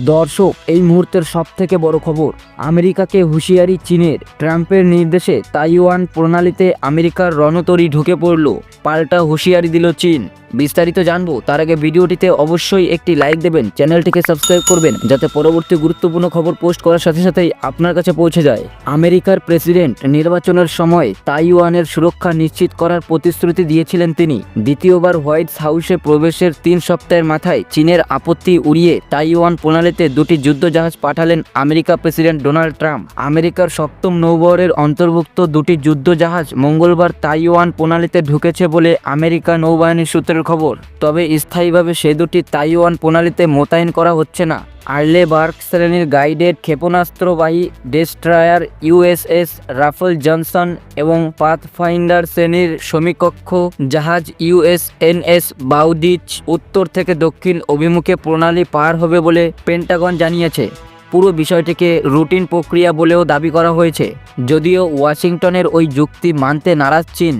দর্শক, এই মুহূর্তের সব থেকে বড় খবর, আমেরিকাকে হুঁশিয়ারি চীনের। ট্রাম্পের নির্দেশে তাইওয়ান প্রণালীতে আমেরিকার রণতরী ঢুকে পড়ল। পাল্টা হুঁশিয়ারি দিল চীন। বিস্তারিত জানব। তার আগে ভিডিওটিতে অবশ্যই একটি লাইক দেবেন, চ্যানেলটিকে সাবস্ক্রাইব করবেন, যাতে পরবর্তী গুরুত্বপূর্ণ খবর পোস্ট করার সাথে সাথেই আপনার কাছে পৌঁছে যায়। আমেরিকার প্রেসিডেন্ট নির্বাচনের সময় তাইওয়ানের সুরক্ষা নিশ্চিত করার প্রতিশ্রুতি দিয়েছিলেন তিনি। দ্বিতীয়বার হোয়াইট হাউসে প্রবেশের তিন সপ্তাহের মাথায় চীনের আপত্তি উড়িয়ে তাইওয়ান প্রণালীতে দুটি যুদ্ধজাহাজ পাঠালেন আমেরিকা প্রেসিডেন্ট ডোনাল্ড ট্রাম্প। আমেরিকার সপ্তম নৌবহরের অন্তর্ভুক্ত দুটি যুদ্ধজাহাজ মঙ্গলবার তাইওয়ান প্রণালীতে ঢুকেছে বলে আমেরিকা নৌবাহিনীর সূত্রের খবর, তবে স্থায়ীভাবে সে দুটি তাইওয়ান প্রণালীতে মোতায়েন করা হচ্ছে না। আর্লে বার্ক শ্রেণির গাইডেড ক্ষেপণাস্ত্রবাহী ডেস্ট্রয়ার ইউএসএস রাফেল জনসন এবং পাথফাইন্ডার শ্রেণির সমীকক্ষ জাহাজ ইউএসএনএস বাউদিচ উত্তর থেকে দক্ষিণ অভিমুখে প্রণালী পার হবে বলে পেন্টাগন জানিয়েছে। পুরো বিষয়টিকে রুটিন প্রক্রিয়া বলেও দাবি করা হয়েছে। যদিও ওয়াশিংটনের ওই যুক্তি মানতে নারাজ চীন।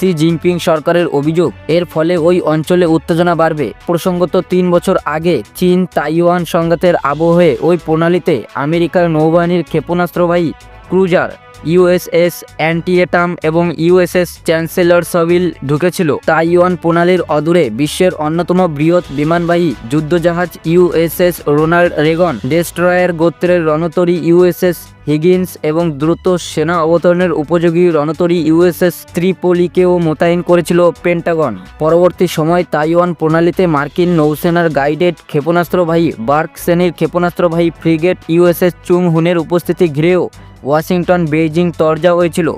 সি জিনপিং সরকারের অভিযোগ। এর ফলে ওই অঞ্চলে উত্তেজনা বাড়বে। প্রসঙ্গত তিন বছর আগে চীন তাইওয়ান সংঘাতের আবহে ওই প্রণালীতে আমেরিকার নৌবাহিনীর ক্ষেপণাস্ত্রবাহী ক্রুজার, ইউএসএস অ্যান্টিয়েটাম এবং ইউএসএস চ্যান্সেলর সভিল ঢুকেছিল। তাইওয়ান প্রণালীর অদূরে বিশ্বের অন্যতম বৃহৎ বিমানবাহী যুদ্ধজাহাজ ইউএসএস রোনাল্ড রেগন, ডেস্ট্রয়ার গোত্রের রণতরী ইউএসএস হিগিন্স এবং দ্রুত সেনা অবতরণের উপযোগী রণতরী ইউএসএস ত্রিপোলিকেও মোতায়েন করেছিল পেন্টাগন। পরবর্তী সময় তাইওয়ান প্রণালীতে মার্কিন নৌসেনার গাইডেড ক্ষেপণাস্ত্রবাহী বার্ক শ্রেণির ক্ষেপণাস্ত্রবাহী ফ্রিগেট ইউএসএস চুং হুনের উপস্থিতি ঘিরেও ওয়াশিংটন, বেইজিং তরজা হয়েছিল।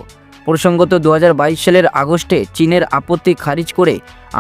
প্রসঙ্গত দু হাজার বাইশ সালের আগস্টে চীনের আপত্তি খারিজ করে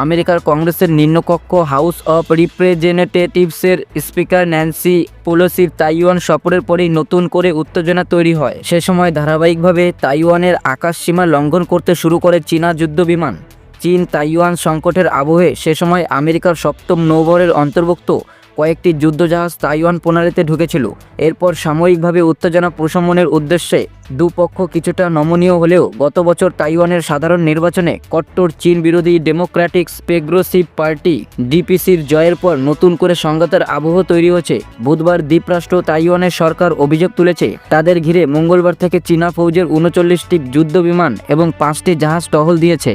আমেরিকার কংগ্রেসের নিম্নকক্ষ হাউস অফ রিপ্রেজেন্টেটিভসের স্পিকার ন্যান্সি পোলোসির তাইওয়ান সফরের পরেই নতুন করে উত্তেজনা তৈরি হয়। সে সময় ধারাবাহিকভাবে তাইওয়ানের আকাশ সীমা লঙ্ঘন করতে শুরু করে চীনা যুদ্ধবিমান চীন তাইওয়ান সংকটের আবহে সে সময় আমেরিকার সপ্তম নৌবহরের অন্তর্ভুক্ত কয়েকটি যুদ্ধজাহাজ তাইওয়ান প্রণালীতে ঢুকেছিল। এরপর সাময়িকভাবে উত্তেজনা প্রশমনের উদ্দেশ্যে দুপক্ষ কিছুটা নমনীয় হলেও গত বছর তাইওয়ানের সাধারণ নির্বাচনে কট্টর চীন বিরোধী ডেমোক্র্যাটিক স্পেগ্রোসিভ পার্টি ডিপিসির জয়ের পর নতুন করে সংঘাতের আবহ তৈরি হয়েছে। বুধবার দ্বীপরাষ্ট্র তাইওয়ানের সরকার অভিযোগ তুলেছে, তাদের ঘিরে মঙ্গলবার থেকে চীনা ফৌজের উনচল্লিশটি যুদ্ধ বিমান এবং পাঁচটি জাহাজ টহল দিয়েছে।